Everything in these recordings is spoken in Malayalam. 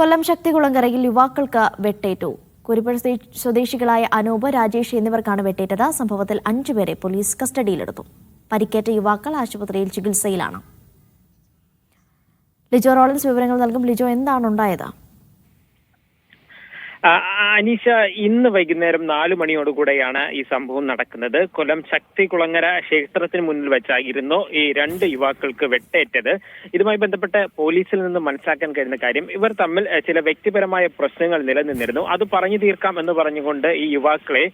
കൊല്ലം ശക്തികുളങ്കരയിൽ യുവാക്കൾക്ക് വെട്ടേറ്റു. കുരിപ്പുഴ സ്വദേശികളായ അനൂപ് രാജേഷ് എന്നിവർക്കാണ് വെട്ടേറ്റത്. സംഭവത്തിൽ അഞ്ചുപേരെ പോലീസ് കസ്റ്റഡിയിലെടുത്തു. പരിക്കേറ്റ യുവാക്കൾ ആശുപത്രിയിൽ ചികിത്സയിലാണ്. ലിജോ റോളൻസ് വിവരങ്ങൾ നൽകും. ലിജോ എന്താണ് ഉണ്ടായത്? അനീഷ ഇന്ന് വൈകുന്നേരം നാലു മണിയോടുകൂടെയാണ് ഈ സംഭവം നടക്കുന്നത്. കൊല്ലം ശക്തി കുളങ്ങര ക്ഷേത്രത്തിന് മുന്നിൽ വെച്ചായിരുന്നു ഈ രണ്ട് യുവാക്കൾക്ക് വെട്ടേറ്റത്. ഇതുമായി ബന്ധപ്പെട്ട് പോലീസിൽ നിന്ന് മനസ്സിലാക്കാൻ കഴിയുന്ന കാര്യം ഇവർ തമ്മിൽ ചില വ്യക്തിപരമായ പ്രശ്നങ്ങൾ നിലനിന്നിരുന്നു. അത് പറഞ്ഞു തീർക്കാം എന്ന് പറഞ്ഞുകൊണ്ട് ഈ യുവാക്കളെ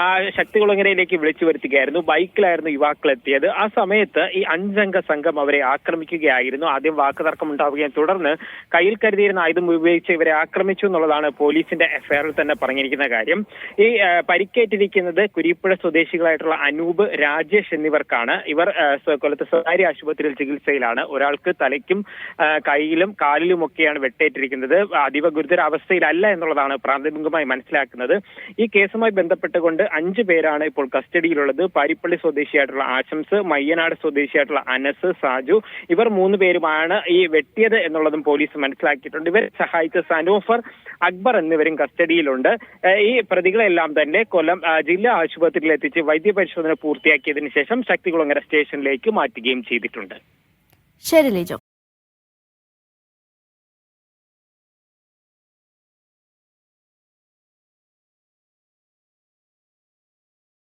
ആ ശക്തി കുളങ്ങരയിലേക്ക് വിളിച്ചു വരുത്തുകയായിരുന്നു. ബൈക്കിലായിരുന്നു യുവാക്കൾ എത്തിയത് ആ സമയത്ത് ഈ അഞ്ചംഗ സംഘം അവരെ ആക്രമിക്കുകയായിരുന്നു. ആദ്യം വാക്കുതർക്കം ഉണ്ടാവുകയും തുടർന്ന് കയ്യിൽ കരുതിയിരുന്ന ആയുധം ഉപയോഗിച്ച് ഇവരെ ആക്രമിച്ചു എന്നുള്ളതാണ് പോലീസിന്റെ എഫ്ഐആറിൽ തന്നെ പറഞ്ഞിരിക്കുന്ന കാര്യം. ഈ പരിക്കേറ്റിരിക്കുന്നത് കുരിപ്പുഴ സ്വദേശികളായിട്ടുള്ള അനൂപ് രാജേഷ് എന്നിവർക്കാണ്. ഇവർ കൊല്ലത്ത് സ്വകാര്യ ആശുപത്രിയിൽ ചികിത്സയിലാണ്. ഒരാൾക്ക് തലയ്ക്കും കൈയിലും കാലിലും ഒക്കെയാണ് വെട്ടേറ്റിരിക്കുന്നത്. അതീവ ഗുരുതരാവസ്ഥയിലല്ല എന്നുള്ളതാണ് പ്രാഥമികമായി മനസ്സിലാക്കുന്നത്. ഈ കേസുമായി ബന്ധപ്പെട്ടുകൊണ്ട് അഞ്ചു പേരാണ് ഇപ്പോൾ കസ്റ്റഡിയിലുള്ളത്. പാരിപ്പള്ളി സ്വദേശിയായിട്ടുള്ള ആശംസ് മയ്യനാട് സ്വദേശിയായിട്ടുള്ള അനസ് സാജു. ഇവർ മൂന്ന് പേരുമാണ് ഈ വെട്ടിയത് എന്നുള്ളതും പോലീസ് മനസ്സിലാക്കിയിട്ടുണ്ട്. ഇവരെ സഹായിച്ച സനോഫർ അക്ബർ എന്നിവരും കസ്റ്റഡിയിലുണ്ട്. ഈ പ്രതികളെല്ലാം തന്നെ കൊല്ലം ജില്ലാ ആശുപത്രിയിൽ എത്തിച്ച് വൈദ്യപരിശോധന പൂർത്തിയാക്കിയതിനു ശേഷം ശക്തികുളങ്ങര സ്റ്റേഷനിലേക്ക് മാറ്റുകയും ചെയ്തിട്ടുണ്ട്. ശരി ലിജോ.